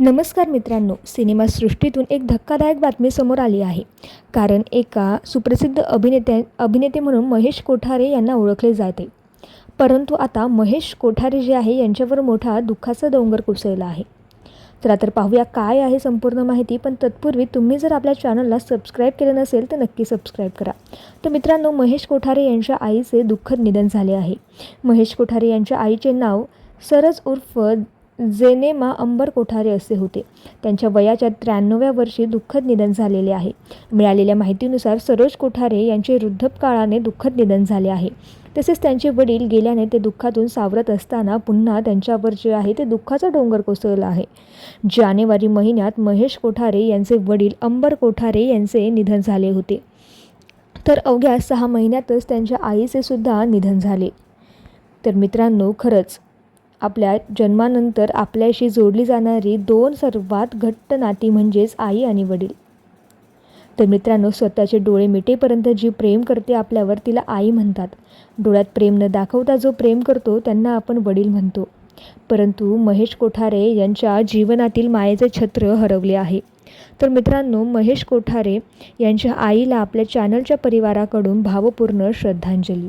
नमस्कार मित्रांनो सिनेमासृष्टीतून एक धक्कादायक बातमी समोर आली आहे. कारण एका सुप्रसिद्ध अभिनेत्या अभिनेते म्हणून महेश कोठारे यांना ओळखले जाते. परंतु आता महेश कोठारे जे आहे यांच्यावर मोठा दुःखाचा डोंगर कोसळला आहे. चला तर पाहूया काय आहे संपूर्ण माहिती पण तत्पूर्वी तुम्ही जर आपल्या चॅनलला सबस्क्राईब केलं नसेल तर नक्की सबस्क्राईब करा. तर मित्रांनो महेश कोठारे यांच्या आईचे दुःखद निधन झाले आहे. महेश कोठारे यांच्या आईचे नाव सरज उर्फ जेनेमा अंबर कोठारे असे होते. त्यांच्या वयाच्या त्र्याण्णव्या वर्षी दुःखद निधन झालेले आहे. मिळालेल्या माहितीनुसार सरोज कोठारे यांचे वृद्धपकाळाने दुःखद निधन झाले आहे. तसेच त्यांचे वडील गेल्याने ते दुःखातून सावरत असताना पुन्हा त्यांच्यावर जे आहे ते दुःखाचा डोंगर कोसळला आहे. जानेवारी महिन्यात महेश कोठारे यांचे वडील अंबर कोठारे यांचे निधन झाले होते. तर अवघ्या सहा महिन्यातच त्यांच्या आईचे सुद्धा निधन झाले. तर मित्रांनो खरंच आपल्या जन्मानंतर आपल्याशी जोडली जाणारी दोन सर्वात घट्ट नाती म्हणजेच आई आणि वडील. तर मित्रांनो स्वतःचे डोळे मिटेपर्यंत जी प्रेम करते आपल्यावर तिला आई म्हणतात. डोळ्यात प्रेम न दाखवता जो प्रेम करतो त्यांना आपण वडील म्हणतो. परंतु महेश कोठारे यांच्या जीवनातील मायेचे छत्र हरवले आहे. तर मित्रांनो महेश कोठारे यांच्या आईला आपल्या चॅनलच्या परिवाराकडून भावपूर्ण श्रद्धांजली.